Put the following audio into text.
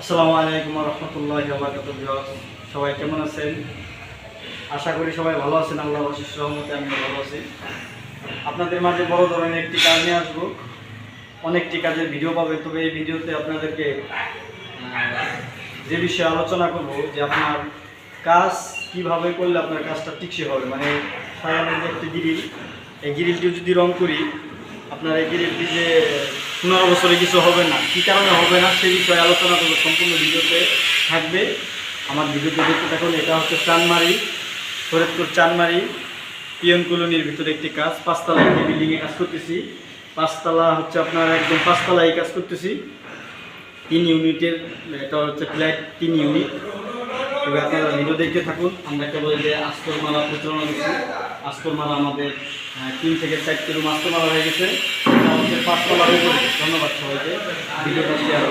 আসসালামু আলাইকুম রহমতুল্লাহ সবাই কেমন আছেন? আশা করি সবাই ভালো আছেন। আল্লাহ অশিস রহমতে আমি ভালো আছি। আপনাদের মাঝে বড় ধরনের একটি কাজ নিয়ে আসব। অনেকটি কাজের ভিডিও পাবে। তবে এই ভিডিওতে আপনাদেরকে যে বিষয়ে আলোচনা করব, যে আপনার কাজ কীভাবে করলে আপনার কাজটা টিকসে হবে মানে সাধারণত যে একটি গিরিল। এই গিরিলটি যদি রং করি আপনার এই গিরিলটি যে পনেরো বছরে কিছু হবে না, কী কারণে হবে না সে বিষয়ে আলোচনা করব, সম্পূর্ণ ভিডিওতে থাকবে। আমার ভিডিওতে দেখতে থাকুন, এটা হচ্ছে চানমারি, ফরিদপুর চানমারি, পিয়ন কলোনির ভিতরে একটি কাজ, পাঁচতলা একটি বিল্ডিংয়ে কাজ করতেছি। পাঁচতলা হচ্ছে আপনার একদম পাঁচতলা এই কাজ করতেছি। তিন ইউনিটের, এটা হচ্ছে ফ্ল্যাট, তিন ইউনিট। তবে আপনারা ভিডিও দেখতে থাকুন। আমরা কেবল যে আস্তর মালা প্রচারণা করছি। আস্তর মালা আমাদের তিন থেকে চার রুম আস্তর মালা হয়ে গেছে। এটা হচ্ছে পাঁচতলা হয়ে গেছে। ধন্যবাদ সবাইকে। ভিডিওটা শেয়ার